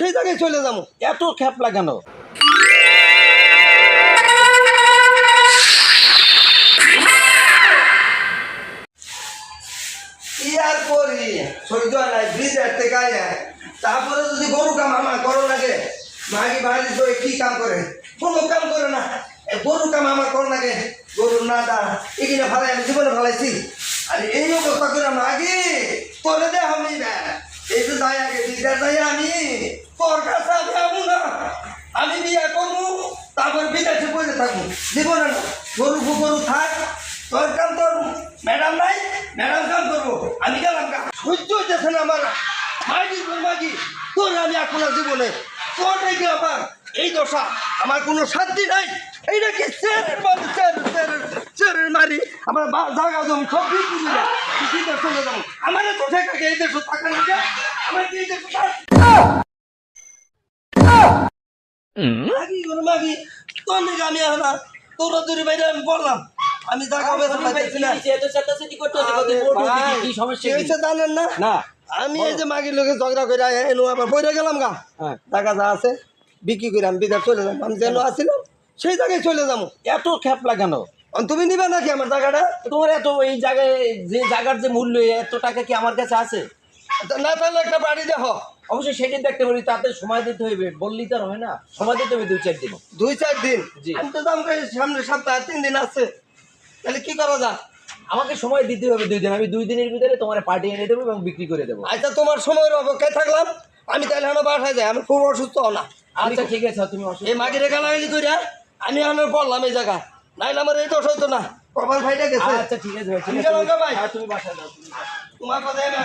সেই জায়গায় চলে যাব। এত খ্যাপলা কেন করি? তারপরে যদি গরু কাম আমার করো লাগে, মাগি বাড়ি তো কি কাম করে? কোনো কাম করে না। গরু কাম আমার করো লাগে। গরুর নাদা এখানে ভালাই আমি জীবনে ভালাইছি। আর এই অবস্থা করে মাগি তোরে দে আমি এই তো যাই আগে বিদার যাই আমি। তোর কাছে আমি না। আমি বিয়ে করব, তারপর বিদেশে বসে থাকব। জীবনে না গরু গরু থাক। তোর কাম তোর। ম্যাডাম নাই, ম্যাডাম কাম করব। আমি গেলাম গা। সহ্য হইতেছে না আমার। মাগি তোর মাগি। তোর আমি এখন জীবনে তোর দেখি আমার এই দশা, আমার কোনো শান্তি নাই। এইটা কি মারি আমার জায়গা জমি সব বিক্রি আমার তো ঠেকা এই দেশে থাকা আমার কি এই দেশে মাগি তোর আমি এখন তোর দূরে বাইরে আমি পড়লাম। আমি জায়গা বেচা পাইতেছি না। কি সমস্যা কি? কি? জানেন না? না আমি এই যে মাগির লোকে ঝগড়া করে এনো আবার বইরে গেলাম গা। হ্যাঁ। টাকা যা আছে বিক্রি করে আমি বিদেশ চলে যাব। আমি যেন আসছিলাম সেই জায়গায় চলে যাব। এত খ্যাপলা কেন? তুমি নিবা নাকি আমার জায়গাটা? তোমার এত এই জায়গায় যে জায়গার যে মূল্য এত টাকা কি আমার কাছে আছে? তা না তাহলে একটা বাড়ি দেখো। অবশ্যই সেটা দেখতে পারি তাতে সময় দিতে হইবে বললেই তো হয় না। সময় দিতে হবে দুই চার দিন। দুই চার দিন? জি। আমি তো দাম করে সামনে সপ্তাহে তিন দিন আছে। তাহলে কি করা যা আমাকে সময় দিতে হবে দুই দিন। আমি দুই দিনের ভিতরে তোমার পার্টি এনে দেবো এবং বিক্রি করে দেবো। আচ্ছা তোমার সময়ের অপেক্ষায় থাকলাম। আমি তাহলে এখন বাসায় যাই আমি খুব অসুস্থ না। আচ্ছা ঠিক আছে তুমি অসুস্থ। এই মাগিরে গালাগালি কইরা আমি এখন পড়লাম এই জায়গা নাইলে আমার এই দোষ হইতো না। কপাল ফাইটা গেছে। আচ্ছা ঠিক আছে ভাই ঠিক আছে। হ্যাঁ, তুমি বাসায় যাও। তোমার কথাই আমি